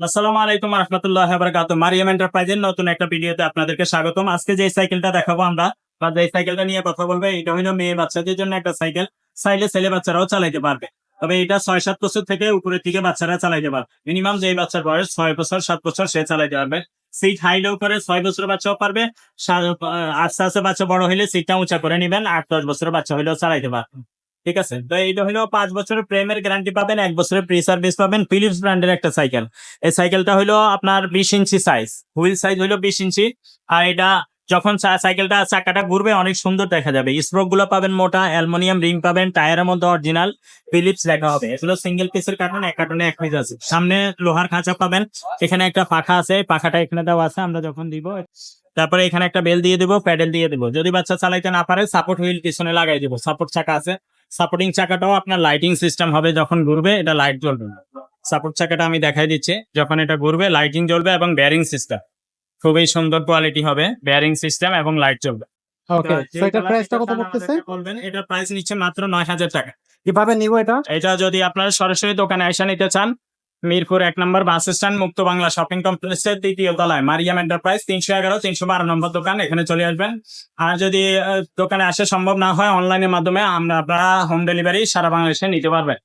আসসালামু আলাইকুম রহমতুল্লাহ মারিয়াম এন্টারপ্রাইজের নতুন একটা ভিডিওতে আপনাদেরকে আজকে যে সাইকেলটা দেখাবো আমরা, বা যে সাইকেলটা নিয়ে কথা বলব, এটা মেয়ে বাচ্চাদের জন্য একটা সাইকেল। চাইলে ছেলে বাচ্চারাও চালাইতে পারবে। তবে এটা ছয়, সাত বছর থেকে উপরের দিকে বাচ্চারা চালাইতে পারবে। মিনিমাম যে বাচ্চার বয়স ছয় বছর, সাত বছর সে চালাইতে পারবে। সিট হাইলেও করে ছয় বছর বাচ্চাও পারবে। আস্তে আস্তে বাচ্চা বড় হলে সিটটা উঁচা করে নিবেন। আট, দশ বছরের বাচ্চা হলেও চালাইতে পারবে। ঠিক আছে? তো এইটা হলো পাঁচ বছরের প্রেমের গ্যারান্টি পাবেন, এক বছরের প্রি সার্ভিস পাবেন ফিলিপস ব্র্যান্ডের একটা সাইকেল এই সাইকেলটা হলো আপনার বিশ ইঞ্চি সাইজ হুইল সাইজ হলো বিশ ইঞ্চি। আর এটা যখন সাইকেলটা চাকাটা ঘুরবে, অনেক সুন্দর দেখা যাবে। স্প্রোকগুলো পাবেন মোটা অ্যালুমিনিয়াম রিং পাবেন টায়ারের মধ্যে অরিজিনাল ফিলিপস লেখা হবে। এগুলো সিঙ্গেল পিসের কার্টন, এক কার্টনে এক পিস আছে। সামনে লোহার খাঁচা পাবেন। এখানে একটা পাখা আছে, পাখাটা এখানে দেওয়া আছে, আমরা যখন দিব, তারপরে এখানে একটা বেল দিয়ে দিব প্যাডেল দিয়ে দিব। যদি বাচ্চা চালাইতে না পারে সাপোর্ট হুইল পিছনে লাগাই দিব। সাপোর্ট চাকা আছে। সাপোর্টিং চাকাটাও আপনার লাইটিং সিস্টেম হবে যখন ঘুরবে এটা লাইট জ্বলবে সাপোর্ট চাকাটা আমি দেখাই দিচ্ছি যখন এটা ঘুরবে লাইটিং জ্বলবে এবং ব্যারিং সিস্টেম খুবই সুন্দর কোয়ালিটি হবে ব্যারিং সিস্টেম এবং লাইট জ্বলবে। ওকে তো তো প্রাইসটা কত পড়তেছে বলবেন এটা প্রাইস নিচ্ছে মাত্র নয় হাজার টাকা। কীভাবে নিব এটা? এটা যদি আপনারা সরাসরি দোকানে এসে নিতে চান মিরপুর এক নম্বর বাস স্ট্যান্ড, মুক্ত বাংলা শপিং কমপ্লেক্সের দ্বিতীয় তলায়। মারিয়াম এন্টারপ্রাইজ, তিনশো এগারো, তিনশো বারো নম্বর দোকান, এখানে চলে আসবেন। আর যদি দোকানে আসা সম্ভব না হয়, অনলাইনের মাধ্যমে আমরা আপনারা হোম ডেলিভারি সারা বাংলাদেশে নিতে পারবেন।